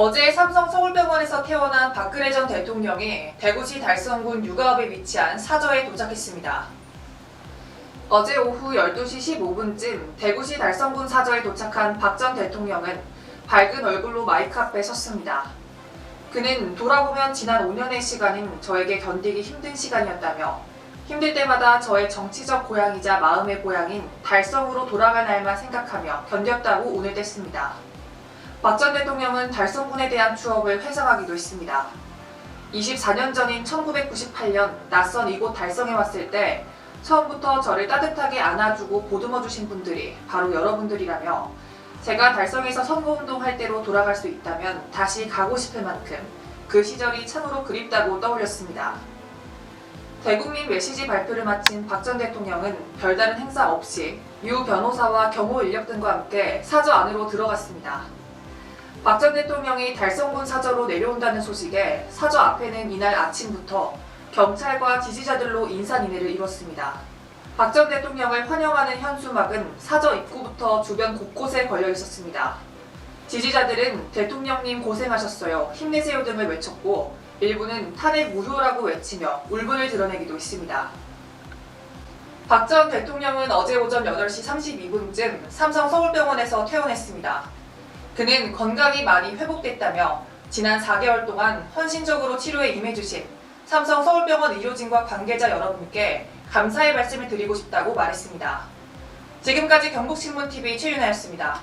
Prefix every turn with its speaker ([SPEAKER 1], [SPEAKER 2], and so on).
[SPEAKER 1] 어제 삼성 서울병원에서 태어난 박근혜 전 대통령이 대구시 달성군 육아읍에 위치한 사저에 도착했습니다. 어제 오후 12시 15분쯤 대구시 달성군 사저에 도착한 박 전 대통령은 밝은 얼굴로 마이크 앞에 섰습니다. 그는 돌아보면 지난 5년의 시간은 저에게 견디기 힘든 시간이었다며 힘들 때마다 저의 정치적 고향이자 마음의 고향인 달성으로 돌아갈 날만 생각하며 견뎠다고 오늘 뗐습니다. 박 전 대통령은 달성군에 대한 추억을 회상하기도 했습니다. 24년 전인 1998년 낯선 이곳 달성에 왔을 때 처음부터 저를 따뜻하게 안아주고 보듬어 주신 분들이 바로 여러분들이라며 제가 달성에서 선거운동 할 때로 돌아갈 수 있다면 다시 가고 싶을 만큼 그 시절이 참으로 그립다고 떠올렸습니다. 대국민 메시지 발표를 마친 박 전 대통령은 별다른 행사 없이 유 변호사와 경호 인력 등과 함께 사저 안으로 들어갔습니다. 박 전 대통령이 달성군 사저로 내려온다는 소식에 사저 앞에는 이날 아침부터 경찰과 지지자들로 인산인해를 이뤘습니다. 박 전 대통령을 환영하는 현수막은 사저 입구부터 주변 곳곳에 걸려 있었습니다. 지지자들은 대통령님 고생하셨어요, 힘내세요 등을 외쳤고 일부는 탄핵 무효라고 외치며 울분을 드러내기도 했습니다. 박 전 대통령은 어제 오전 8시 32분쯤 삼성 서울병원에서 퇴원했습니다. 그는 건강이 많이 회복됐다며 지난 4개월 동안 헌신적으로 치료에 임해주신 삼성 서울병원 의료진과 관계자 여러분께 감사의 말씀을 드리고 싶다고 말했습니다. 지금까지 경북신문TV 최윤아였습니다.